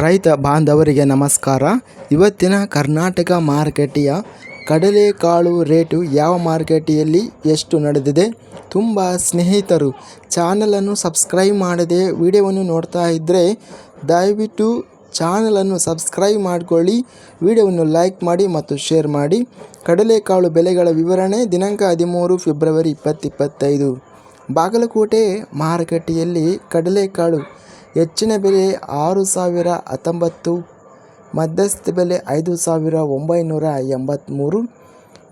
ರೈತ ಬಾಂಧವರಿಗೆ ನಮಸ್ಕಾರ. ಇವತ್ತಿನ ಕರ್ನಾಟಕ ಮಾರುಕಟ್ಟೆಯ ಕಡಲೆಕಾಳು ರೇಟು ಯಾವ ಮಾರುಕಟ್ಟೆಯಲ್ಲಿ ಎಷ್ಟು ನಡೆದಿದೆ? ತುಂಬ ಸ್ನೇಹಿತರು ಚಾನಲನ್ನು ಸಬ್ಸ್ಕ್ರೈಬ್ ಮಾಡದೆ ವಿಡಿಯೋವನ್ನು ನೋಡ್ತಾ ಇದ್ದರೆ ದಯವಿಟ್ಟು ಚಾನಲನ್ನು ಸಬ್ಸ್ಕ್ರೈಬ್ ಮಾಡಿಕೊಳ್ಳಿ, ವಿಡಿಯೋವನ್ನು ಲೈಕ್ ಮಾಡಿ ಮತ್ತು ಶೇರ್ ಮಾಡಿ. ಕಡಲೆಕಾಳು ಬೆಲೆಗಳ ವಿವರಣೆ ದಿನಾಂಕ ಹದಿಮೂರು ಫೆಬ್ರವರಿ ಇಪ್ಪತ್ತಿಪ್ಪತ್ತೈದು ಬಾಗಲಕೋಟೆ ಮಾರುಕಟ್ಟೆಯಲ್ಲಿ ಕಡಲೆಕಾಳು ಹೆಚ್ಚಿನ ಬೆಲೆ ಆರು ಸಾವಿರ ಹತ್ತೊಂಬತ್ತು, ಮಧ್ಯಸ್ಥ ಬೆಲೆ ಐದು ಸಾವಿರ ಒಂಬೈನೂರ ಎಂಬತ್ತ್ಮೂರು.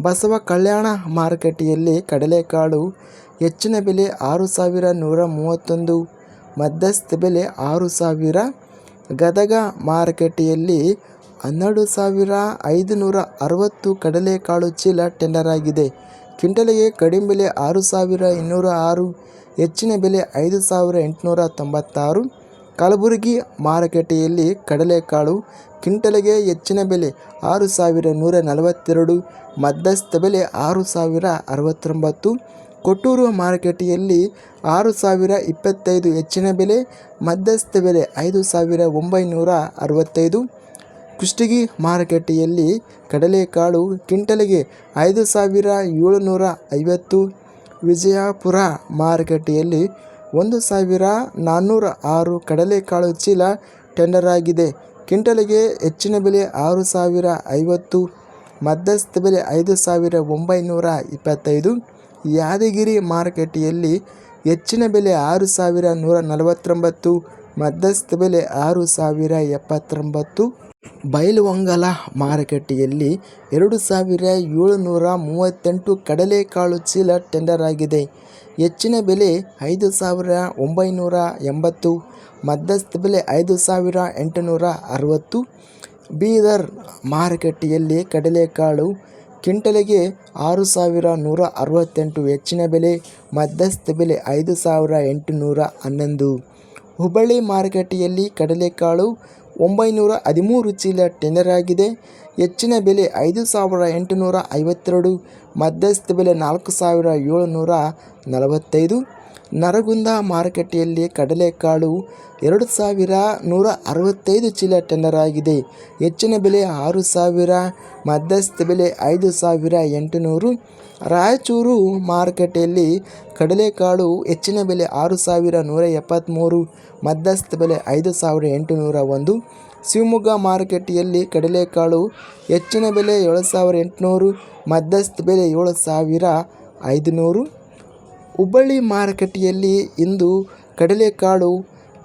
ಬಸವ ಕಲ್ಯಾಣ ಮಾರುಕಟ್ಟೆಯಲ್ಲಿ ಕಡಲೆಕಾಳು ಹೆಚ್ಚಿನ ಬೆಲೆ ಆರು ಸಾವಿರ ನೂರ ಮೂವತ್ತೊಂದು, ಮಧ್ಯಸ್ಥ ಬೆಲೆ ಆರು ಸಾವಿರ ಗದಗ ಮಾರುಕಟ್ಟೆಯಲ್ಲಿ ಹನ್ನೆರಡು ಸಾವಿರ ಐದು ನೂರ ಅರವತ್ತು ಕಡಲೆಕಾಳು ಚೀಲ ಟೆಂಡರ್ ಆಗಿದೆ. ಕ್ವಿಂಟಲಿಗೆ ಕಡಿಮೆ ಬೆಲೆ ಆರು ಸಾವಿರ ಇನ್ನೂರ ಆರು, ಹೆಚ್ಚಿನ ಬೆಲೆ ಐದು ಸಾವಿರ ಎಂಟುನೂರ ತೊಂಬತ್ತಾರು. ಕಲಬುರಗಿ ಮಾರುಕಟ್ಟೆಯಲ್ಲಿ ಕಡಲೆಕಾಳು ಕ್ವಿಂಟಲ್ಗೆ ಹೆಚ್ಚಿನ ಬೆಲೆ ಆರು ಸಾವಿರ ನೂರ ನಲವತ್ತೆರಡು, ಮಧ್ಯಸ್ಥ ಬೆಲೆ ಆರು ಸಾವಿರ ಅರವತ್ತೊಂಬತ್ತು, ಕೊಟ್ಟೂರು ಮಾರುಕಟ್ಟೆಯಲ್ಲಿ ಆರು ಸಾವಿರ ಇಪ್ಪತ್ತೈದು ಹೆಚ್ಚಿನ ಬೆಲೆ, ಮಧ್ಯಸ್ಥ ಬೆಲೆ ಐದು ಸಾವಿರ ಒಂಬೈನೂರ ಅರವತ್ತೈದು. ಕುಷ್ಟಗಿ ಮಾರುಕಟ್ಟೆಯಲ್ಲಿ ಕಡಲೆಕಾಳು ಕ್ವಿಂಟಲಿಗೆ ಐದು ಸಾವಿರ ಏಳುನೂರ ಐವತ್ತು ವಿಜಯಪುರ ಮಾರುಕಟ್ಟೆಯಲ್ಲಿ ಒಂದು ಸಾವಿರ ನಾನ್ನೂರ ಆರು ಕಡಲೆಕಾಳು ಚೀಲ ಟೆಂಡರ್ ಆಗಿದೆ ಕ್ವಿಂಟಲ್ಗೆ ಹೆಚ್ಚಿನ ಬೆಲೆ ಆರು ಸಾವಿರ ಐವತ್ತು, ಮಧ್ಯಸ್ಥ ಬೆಲೆ ಐದು ಸಾವಿರ ಒಂಬೈನೂರ ಇಪ್ಪತ್ತೈದು. ಯಾದಗಿರಿ ಮಾರುಕಟ್ಟೆಯಲ್ಲಿ ಹೆಚ್ಚಿನ ಬೆಲೆ ಆರು ಸಾವಿರ ನೂರ ನಲವತ್ತೊಂಬತ್ತು, ಮಧ್ಯಸ್ಥ ಬೆಲೆ ಆರು ಸಾವಿರ ಎಪ್ಪತ್ತೊಂಬತ್ತು. ಬೈಲಹೊಂಗಲ ಮಾರುಕಟ್ಟೆಯಲ್ಲಿ ಎರಡು ಸಾವಿರ ಏಳುನೂರ ಮೂವತ್ತೆಂಟು ಕಡಲೆಕಾಳು ಚೀಲ ಟೆಂಡರ್ ಆಗಿದೆ. ಹೆಚ್ಚಿನ ಬೆಲೆ ಐದು ಸಾವಿರ ಒಂಬೈನೂರ ಎಂಬತ್ತು, ಮಧ್ಯಸ್ಥ ಬೆಲೆ ಐದು ಸಾವಿರ ಎಂಟುನೂರ ಅರವತ್ತು. ಬೀದರ್ ಮಾರುಕಟ್ಟೆಯಲ್ಲಿ ಕಡಲೆಕಾಳು ಕ್ವಿಂಟಲಿಗೆ ಆರು ಸಾವಿರ ನೂರ ಅರವತ್ತೆಂಟು, ಹೆಚ್ಚಿನ ಬೆಲೆ ಮಧ್ಯಸ್ಥ ಬೆಲೆ ಐದು ಸಾವಿರ ಎಂಟುನೂರ ಹನ್ನೊಂದು. ಹುಬ್ಬಳ್ಳಿ ಮಾರುಕಟ್ಟೆಯಲ್ಲಿ ಕಡಲೆಕಾಳು ಒಂಬೈನೂರ ಹದಿಮೂರು ಚೀಲ ಟೆಂಡರ್ ಆಗಿದೆ. ಹೆಚ್ಚಿನ ಬೆಲೆ ಐದು ಸಾವಿರ ಎಂಟುನೂರ ಐವತ್ತೆರಡು ಮಧ್ಯಸ್ಥ ಬೆಲೆ ನಾಲ್ಕು ಸಾವಿರ ಏಳುನೂರ ನಲವತ್ತೈದು ನರಗುಂದ ಮಾರುಕಟ್ಟೆಯಲ್ಲಿ ಕಡಲೆಕಾಳು ಎರಡು ಸಾವಿರ ನೂರ ಅರವತ್ತೈದು ಚೀಲ ಟೆಂಡರ್ ಆಗಿದೆ. ಹೆಚ್ಚಿನ ಬೆಲೆ ಆರು ಸಾವಿರ, ಮಧ್ಯಸ್ಥ ಬೆಲೆ ಐದು ಸಾವಿರ ಎಂಟುನೂರು. ರಾಯಚೂರು ಮಾರುಕಟ್ಟೆಯಲ್ಲಿ ಕಡಲೆಕಾಳು ಹೆಚ್ಚಿನ ಬೆಲೆ ಆರು ಸಾವಿರ ನೂರ ಎಪ್ಪತ್ತ್ಮೂರು ಮಧ್ಯಸ್ಥ ಬೆಲೆ ಐದು ಸಾವಿರ ಎಂಟುನೂರ ಒಂದು ಶಿವಮೊಗ್ಗ ಮಾರುಕಟ್ಟೆಯಲ್ಲಿ ಕಡಲೆಕಾಳು ಹೆಚ್ಚಿನ ಬೆಲೆ ಏಳು ಸಾವಿರ ಎಂಟುನೂರು, ಮಧ್ಯಸ್ಥ ಬೆಲೆ ಏಳು ಸಾವಿರ ಐದುನೂರು. ಹುಬ್ಬಳ್ಳಿ ಮಾರುಕಟ್ಟೆಯಲ್ಲಿ ಇಂದು ಕಡಲೆಕಾಳು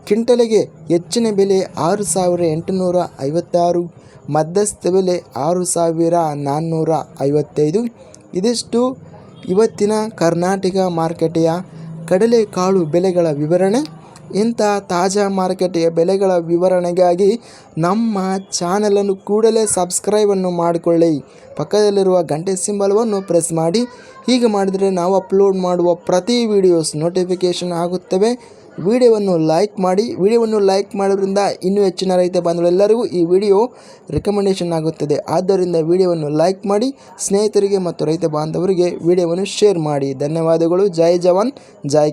ಕ್ವಿಂಟಲಿಗೆ ಹೆಚ್ಚಿನ ಬೆಲೆ ಆರು ಸಾವಿರ ಎಂಟುನೂರ ಐವತ್ತಾರು, ಮಧ್ಯಸ್ಥ ಬೆಲೆ ಆರು ಸಾವಿರ ನಾನ್ನೂರ ಐವತ್ತೈದು. ಇದಿಷ್ಟು ಇವತ್ತಿನ ಕರ್ನಾಟಕ ಮಾರುಕಟ್ಟೆಯ ಕಡಲೆಕಾಳು ಬೆಲೆಗಳ ವಿವರಣೆ. ಇಂಥ ತಾಜಾ ಮಾರುಕಟ್ಟೆಯ ಬೆಲೆಗಳ ವಿವರಣೆಗಾಗಿ ನಮ್ಮ ಚಾನಲನ್ನು ಕೂಡಲೇ ಸಬ್ಸ್ಕ್ರೈಬನ್ನು ಮಾಡಿಕೊಳ್ಳಿ. ಪಕ್ಕದಲ್ಲಿರುವ ಗಂಟೆ ಸಿಂಬಲವನ್ನು ಪ್ರೆಸ್ ಮಾಡಿ. ಹೀಗೆ ಮಾಡಿದರೆ ನಾವು ಅಪ್ಲೋಡ್ ಮಾಡುವ ಪ್ರತಿ ವಿಡಿಯೋಸ್ ನೋಟಿಫಿಕೇಷನ್ ಆಗುತ್ತವೆ. ವಿಡಿಯೋವನ್ನು ಲೈಕ್ ಮಾಡಿ. ವಿಡಿಯೋವನ್ನು ಲೈಕ್ ಮಾಡೋದ್ರಿಂದ ಇನ್ನೂ ಹೆಚ್ಚಿನ ರೈತ ಬಾಂಧವರೆಲ್ಲರಿಗೂ ಈ ವಿಡಿಯೋ ರೆಕಮೆಂಡೇಷನ್ ಆಗುತ್ತದೆ. ಆದ್ದರಿಂದ ವಿಡಿಯೋವನ್ನು ಲೈಕ್ ಮಾಡಿ. ಸ್ನೇಹಿತರಿಗೆ ಮತ್ತು ರೈತ ಬಾಂಧವರಿಗೆ ವಿಡಿಯೋವನ್ನು ಶೇರ್ ಮಾಡಿ. ಧನ್ಯವಾದಗಳು. ಜೈ ಜವಾನ್. ಜೈ